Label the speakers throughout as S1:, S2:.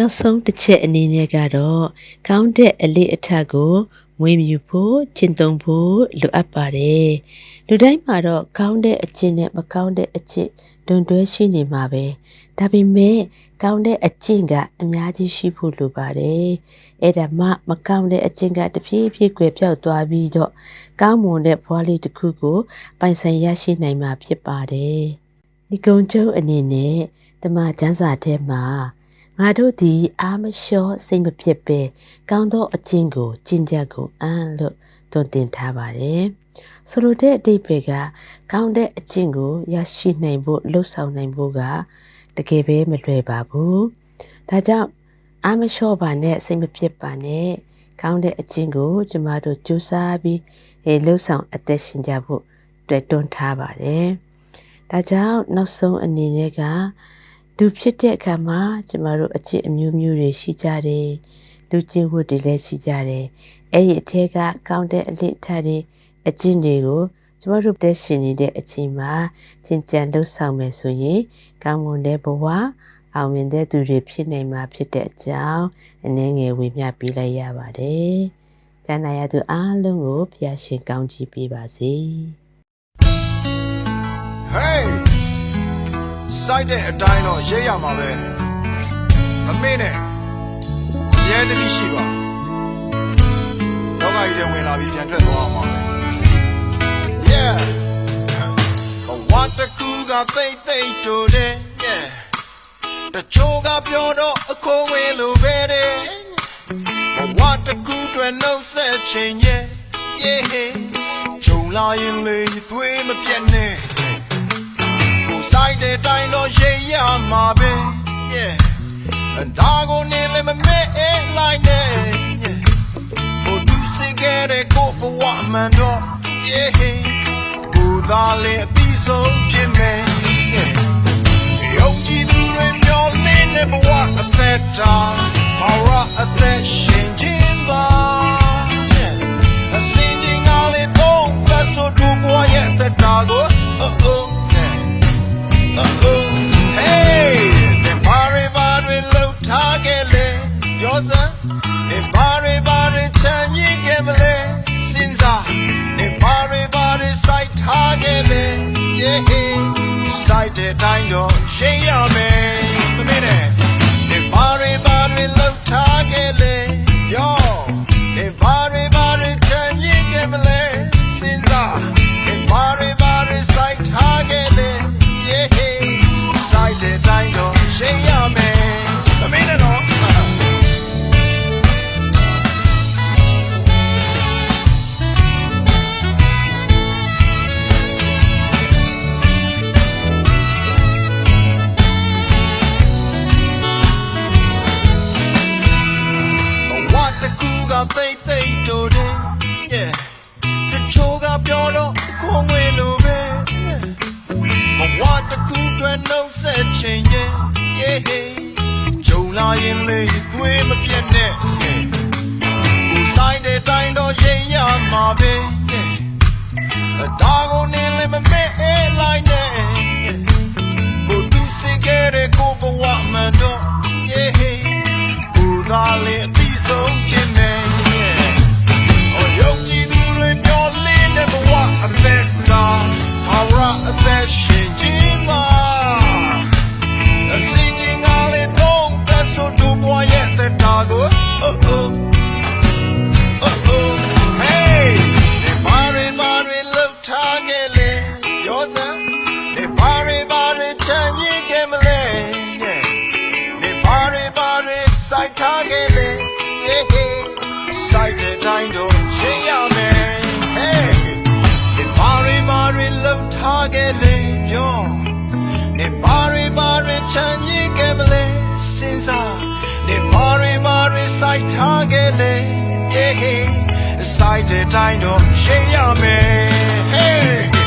S1: နောက်ဆုံးတစ်ချက်အနေနဲ့ကတော့ကောင်းတဲ့အလေးအထက်ကိုမွေးမြူဖို့ကျင့်သုံးဖို့လိုအပ်ပါတယ်လူတိုင်းမှာတော့ကောင်းတဲ့အကျင့်နဲ့မကောင်းတဲ့အကျင့်ဒုံတွဲရှိနေမှာပဲဒါပေမဲ့ကောင်းတဲ့အကျင့်ကအများကြီးရှိဖို့လိုပါတယ်အဲ့ဒါမှမကောင်းတဲ့အကျင့်ကတဖြည်းဖြည်းကွယ်ပြောက်သွားပြီးတော့ကောင်းမွန်တဲ့ဘဝလေးတစ်ခုကိုပိုင်ဆိုင်ရရှိနိုင်မှာဖြစ်ပါတယ်ဒီကုံကျုံအနေနဲ့တမန်ကျမ်းစာထဲမှာ ငါတို့သည်အာမလျှော့စိတ်မဖြစ်ပဲကောင်းသောအကျင့်ကိုကျင့်ကြကုန်အံ့လို့သွန်သင်ထားပါတယ်။ဆိုလိုတဲ့အတိတ်ပဲကကောင်းတဲ့အကျင့်ကိုရရှိနိုင်ဖို့လှုပ်ဆောင်နိုင်ဖို့ကတကယ်ပဲမလွယ်ပါဘူး။ဒါကြောင့်အာမလျှော့ပါနဲ့စိတ်မဖြစ်ပါနဲ့ကောင်းတဲ့အကျင့်ကိုကျမတို့ကြိုးစားပြီးလှုပ်ဆောင်အသက်ရှင်ကြဖို့တွေ့တွန်းထားပါတယ်။ဒါကြောင့်နောက်ဆုံးအနေနဲ့က လူဖြစ်တဲ့အခါမှာကျမတို့အချစ်အမျိုးမျိုးတွေရှိကြတယ်လူချင်းဝတ်တွေလည်းရှိကြတယ်အဲ့ဒီအထက်ကကောင်းတဲ့အ lit ထတွေအကျင့်တွေကိုကျမတို့သက်ရှင်နေတဲ့အချိန်မှာကျင့်ကြံလှုပ်ဆောင်မယ်ဆိုရင်ကောင်းမွန်တဲ့ဘဝအောင်မြင်တဲ့သူတွေဖြစ်နိုင်မှာဖြစ်တဲ့အကြောင်းအနည်းငယ်ဝေမျှပေးလိုက်ရပါတယ်။ကျမ်းနာရသူအားလုံးကိုဖျားရှင်ကောင်းချီးပေးပါစေ။
S2: Hey စိုက်တဲ့အတိုင်းတော့ရေးရမှာပဲမမေ့နဲ့အမြဲတမ်းရှိပါလောကကြီးထဲဝင်လာပြီးပြန်ထွက်သွားအောင်ပါပဲ Yeah ဘဝတကူကသိမ့်သိမ့်တူတယ် Yeah တချို့ကပြောတော့အခိုးဝင်လို့ပဲတဲ့ဘဝတကူတွေနှုတ်ဆက်ခြင်း Yeah Yeah ဂျုံလာရင်လေသွေးမပြတ်နဲ့ ဆိုင်တဲ့တိုင်းတော့ရိပ်ရမှာပဲ yeah ဒါကိုနေလည်းမမဲလိုက်နဲ့ဟိုသူစိတ်ကတဲ့ကိုဘဝမှန်တော့ yeah ကိုသာလေအပြီးဆုံးဖြစ်မယ်ယုံကြည်သူတွေမျောလင်းတဲ့ဘဝအသက်တာဘာရအသက်ရှင်ခြင်းပါအစင်ကြီးကလေးတော့သက်ဆိုတူဘဝရဲ့အသက်တာကို oh oh Hey, တော့ခွန်ဝင်လို့ပဲဘဝတစ်ခုတွင်နှုတ်ဆက်ခြင်း yeah yeah ဂျုံလာရင်လေသွေးမပြတ်နဲ့ကိုဆိုင်တဲ့တိုင်းတော့ရင်ရမှာပဲ yeah ဒါကိုနေလည်းမမဲ့လိုက်နဲ့ကိုသူစိတ်ကလေးကိုဘဝမှန်တော့ yeah ကိုသာလေ စိုက်တဲ့တိုင်းတော့ရှင်းရမယ် hey နေပါရပါရလောက်ထားခဲ့လေပြောနေပါရပါရချမ်းရည်ခဲ့မလဲစဉ်းစားနေပါရပါရစိုက်ထားခဲ့လေ yeah စိုက်တဲ့တိုင်းတော့ရှင်းရမယ် hey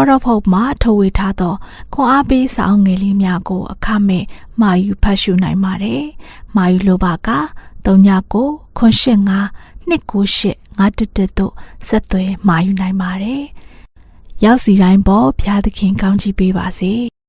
S3: Word of Hope မှာထုတ်ဝေထားသောခွန်အားပေးစာအုပ်ငယ်လေးများကို အခမဲ့မှာယူဖတ်ရှုနိုင်ပါတယ်။မှာယူလိုပါက39ခွန်85 298 511တို့ဆက်သွယ်မှာယူနိုင်ပါတယ်။ရောက်စီတိုင်းပေါ်ဘုရားသခင်ကောင်းချီးပေးပါစေ။